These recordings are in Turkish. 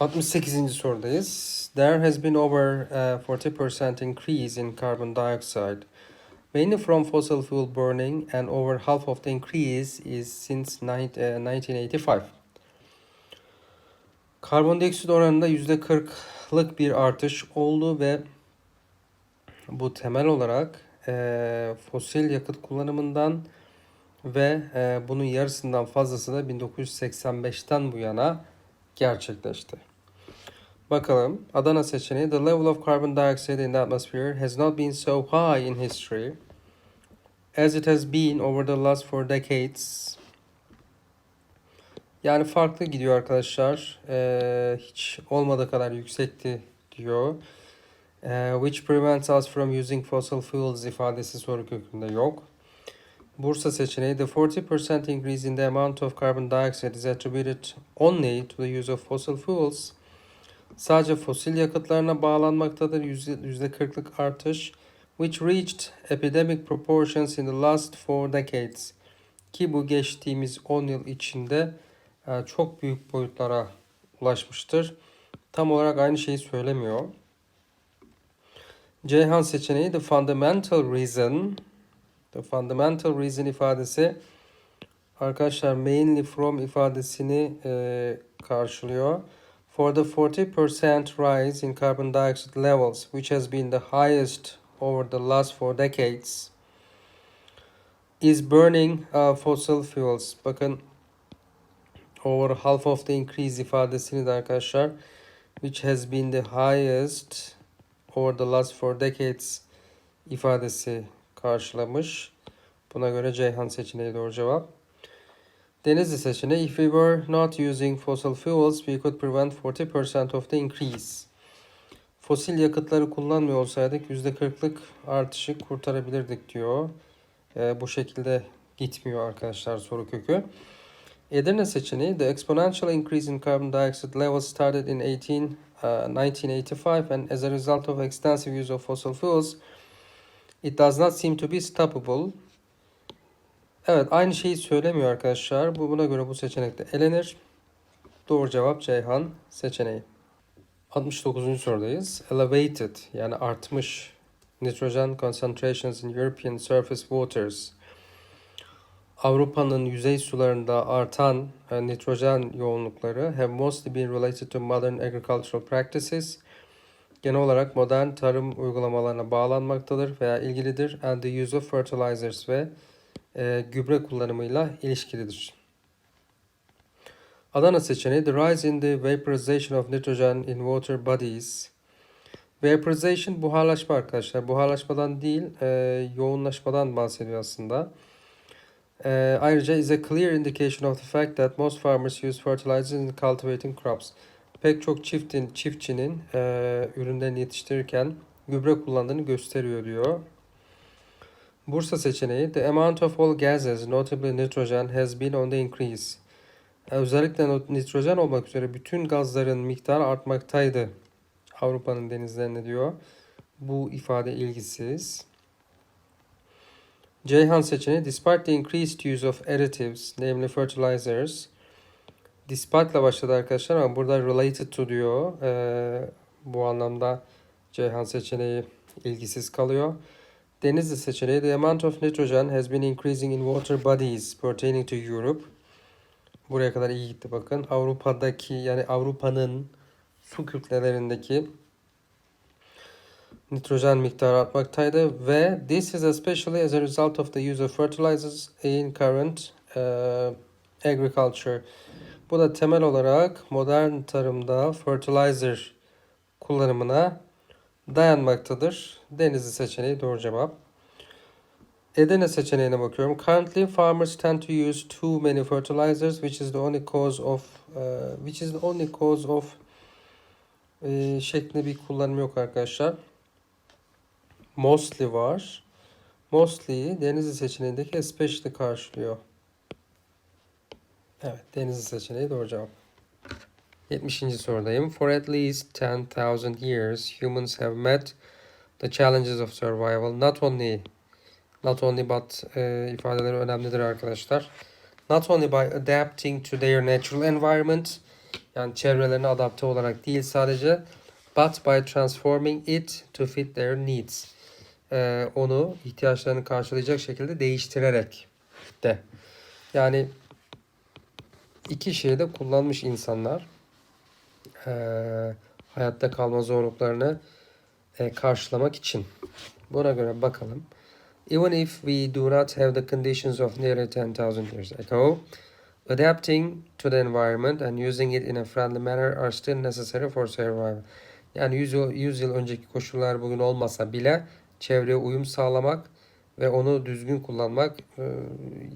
68. sorudayız. There has been over a 40% increase in carbon dioxide, mainly from fossil fuel burning, and over half of the increase is since nine- eh, 1985. Karbondioksit oranında %40'lık bir artış oldu ve bu temel olarak eh, fosil yakıt kullanımından ve eh, bunun yarısından fazlası da 1985'ten bu yana gerçekleşti. Bakalım Adana seçeneği The level of carbon dioxide in the atmosphere has not been so high in history as it has been over the last four decades. Yani farklı gidiyor arkadaşlar. Ee, hiç olmadığı kadar yüksekti diyor. Ee, which prevents us from using fossil fuels ifadesi soru kökünde yok. Bursa seçeneği The 40% increase in the amount of carbon dioxide is attributed only to the use of fossil fuels. Sadece fosil yakıtlarına bağlanmaktadır %40'lık artış which reached epidemic proportions in the last four decades. Ki bu geçtiğimiz 10 yıl içinde e, çok büyük boyutlara ulaşmıştır. Tam olarak aynı şeyi söylemiyor. Ceyhan seçeneği the fundamental reason The fundamental reason ifadesi arkadaşlar mainly from ifadesini e, karşılıyor. For the 40% rise in carbon dioxide levels, which has been the highest over the last four decades, is burning uh, fossil fuels. Bakın over half of the increase ifadesini de arkadaşlar which has been the highest over the last four decades ifadesi karşılamış. Buna göre Ceyhan seçeneği doğru cevap. Denizli seçeneği If we were not using fossil fuels, we could prevent 40% of the increase. Fosil yakıtları kullanmıyor olsaydık %40'lık artışı kurtarabilirdik diyor. Ee, bu şekilde gitmiyor arkadaşlar soru kökü. Edirne seçeneği The exponential increase in carbon dioxide levels started in 18, uh, 1985 and as a result of extensive use of fossil fuels, It does not seem to be stoppable. Evet aynı şeyi söylemiyor arkadaşlar. Bu buna göre bu seçenekte elenir. Doğru cevap Ceyhan seçeneği. 69. sorudayız. Elevated yani artmış nitrogen concentrations in European surface waters. Avrupa'nın yüzey sularında artan e, nitrojen yoğunlukları have mostly been related to modern agricultural practices genel olarak modern tarım uygulamalarına bağlanmaktadır veya ilgilidir and the use of fertilizers ve e, gübre kullanımıyla ilişkilidir. Adana seçeneği The rise in the vaporization of nitrogen in water bodies. Vaporization buharlaşma arkadaşlar. Buharlaşmadan değil e, yoğunlaşmadan bahsediyor aslında. E, ayrıca is a clear indication of the fact that most farmers use fertilizers in cultivating crops pek çok çiftin çiftçinin e, ürünlerini yetiştirirken gübre kullandığını gösteriyor diyor. Bursa seçeneği The amount of all gases, notably nitrogen, has been on the increase. E, özellikle nitrojen olmak üzere bütün gazların miktarı artmaktaydı Avrupa'nın denizlerinde diyor. Bu ifade ilgisiz. Ceyhan seçeneği Despite the increased use of additives, namely fertilizers, Despite ile başladı arkadaşlar ama burada related to diyor. Ee, bu anlamda Ceyhan seçeneği ilgisiz kalıyor. Denizli seçeneği The amount of nitrogen has been increasing in water bodies pertaining to Europe. Buraya kadar iyi gitti bakın. Avrupa'daki yani Avrupa'nın su kütlelerindeki nitrojen miktarı artmaktaydı ve this is especially as a result of the use of fertilizers in current uh, agriculture. Bu da temel olarak modern tarımda fertilizer kullanımına dayanmaktadır. Denizli seçeneği doğru cevap. Edirne seçeneğine bakıyorum. Currently farmers tend to use too many fertilizers which is the only cause of uh, which is the only cause of e, şeklinde bir kullanım yok arkadaşlar. Mostly var. Mostly'yi Denizli seçeneğindeki especially karşılıyor. Evet, Denizli seçeneği doğru cevap. 70. sorudayım. For at least 10,000 years, humans have met the challenges of survival. Not only, not only but e, ifadeleri önemlidir arkadaşlar. Not only by adapting to their natural environment, Yani çevrelerine adapte olarak değil sadece but by transforming it to fit their needs. Ee, onu ihtiyaçlarını karşılayacak şekilde değiştirerek de. Yani iki şeyi de kullanmış insanlar. Ee, hayatta kalma zorluklarını e, karşılamak için. Buna göre bakalım. Even if we do not have the conditions of nearly 10,000 years ago, adapting to the environment and using it in a friendly manner are still necessary for survival. Yani 100 yıl, 100 yıl önceki koşullar bugün olmasa bile çevreye uyum sağlamak ve onu düzgün kullanmak e,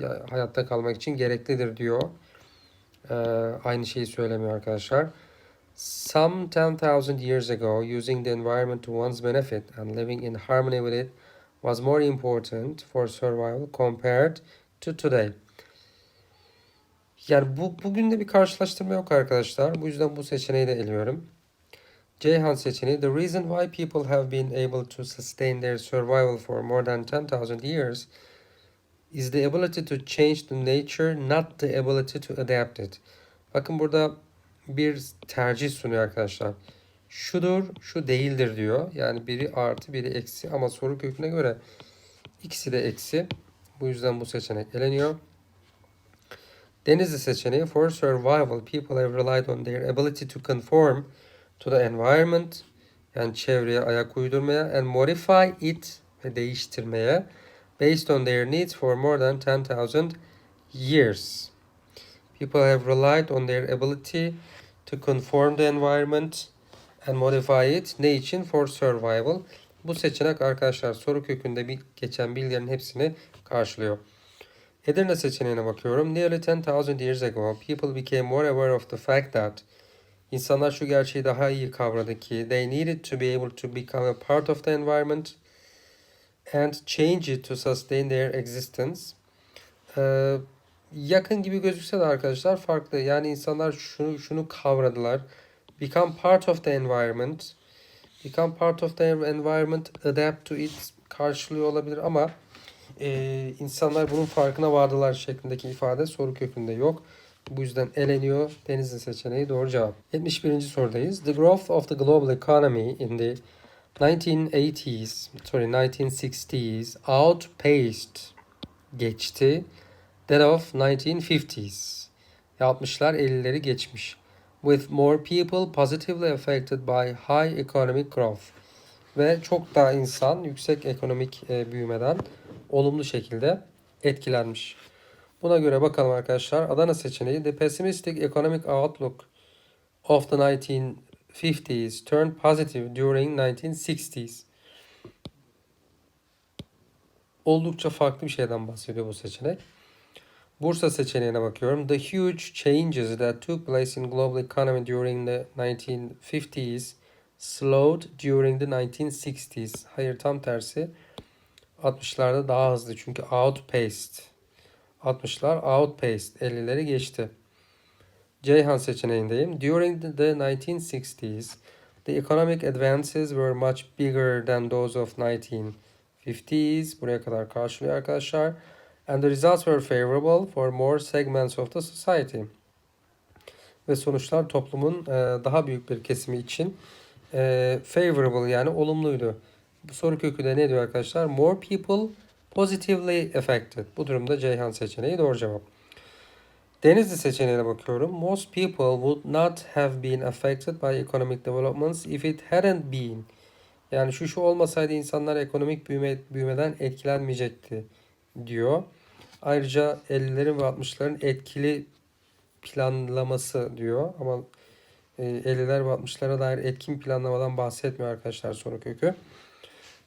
ya- hayatta kalmak için gereklidir diyor. E, aynı şeyi söylemiyor arkadaşlar. Some 10,000 years ago, using the environment to one's benefit and living in harmony with it was more important for survival compared to today. Yani bu bugün de bir karşılaştırma yok arkadaşlar. Bu yüzden bu seçeneği de eliyorum. Ceyhan seçeneği. The reason why people have been able to sustain their survival for more than 10,000 years is the ability to change the nature, not the ability to adapt it. Bakın burada bir tercih sunuyor arkadaşlar. Şudur, şu değildir diyor. Yani biri artı, biri eksi ama soru köküne göre ikisi de eksi. Bu yüzden bu seçenek eleniyor. Denizli seçeneği for survival people have relied on their ability to conform to the environment yani çevreye ayak uydurmaya and modify it ve değiştirmeye based on their needs for more than 10,000 years. People have relied on their ability to conform the environment and modify it. Ne için? For survival. Bu seçenek arkadaşlar soru kökünde bir geçen bilgilerin hepsini karşılıyor. Edirne seçeneğine bakıyorum. Nearly 10,000 years ago, people became more aware of the fact that insanlar şu gerçeği daha iyi kavradı ki they needed to be able to become a part of the environment and change it to sustain their existence. Ee, yakın gibi gözükse de arkadaşlar farklı. Yani insanlar şunu şunu kavradılar. Become part of the environment. Become part of the environment, adapt to it karşılıyor olabilir ama e, insanlar bunun farkına vardılar şeklindeki ifade soru kökünde yok. Bu yüzden eleniyor. Denizli seçeneği doğru cevap. 71. sorudayız. The growth of the global economy in the 1980s, sorry 1960s outpaced geçti that of 1950s. 60'lar 50'leri geçmiş. With more people positively affected by high economic growth. Ve çok daha insan yüksek ekonomik e, büyümeden olumlu şekilde etkilenmiş. Buna göre bakalım arkadaşlar. Adana seçeneği The pessimistic economic outlook of the 1950s turned positive during 1960s. Oldukça farklı bir şeyden bahsediyor bu seçenek. Bursa seçeneğine bakıyorum. The huge changes that took place in global economy during the 1950s slowed during the 1960s. Hayır tam tersi. 60'larda daha hızlı çünkü outpaced. 60'lar outpaced. 50'leri geçti. Ceyhan seçeneğindeyim. During the, the 1960s, the economic advances were much bigger than those of 1950s. Buraya kadar karşılıyor arkadaşlar. And the results were favorable for more segments of the society. Ve sonuçlar toplumun e, daha büyük bir kesimi için e, favorable yani olumluydu. Bu soru kökü de ne diyor arkadaşlar? More people positively affected. Bu durumda Ceyhan seçeneği doğru cevap. Denizli seçeneğine bakıyorum. Most people would not have been affected by economic developments if it hadn't been. Yani şu şu olmasaydı insanlar ekonomik büyüme, büyümeden etkilenmeyecekti diyor. Ayrıca 50'lerin ve 60'ların etkili planlaması diyor ama e, 50'ler ve 60'lara dair etkin planlamadan bahsetmiyor arkadaşlar soru kökü.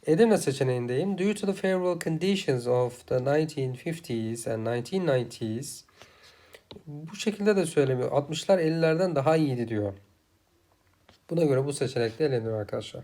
Edirne seçeneğindeyim. Due to the favorable conditions of the 1950s and 1990s bu şekilde de söylemiyor. 60'lar 50'lerden daha iyiydi diyor. Buna göre bu seçenekte eleniyor arkadaşlar.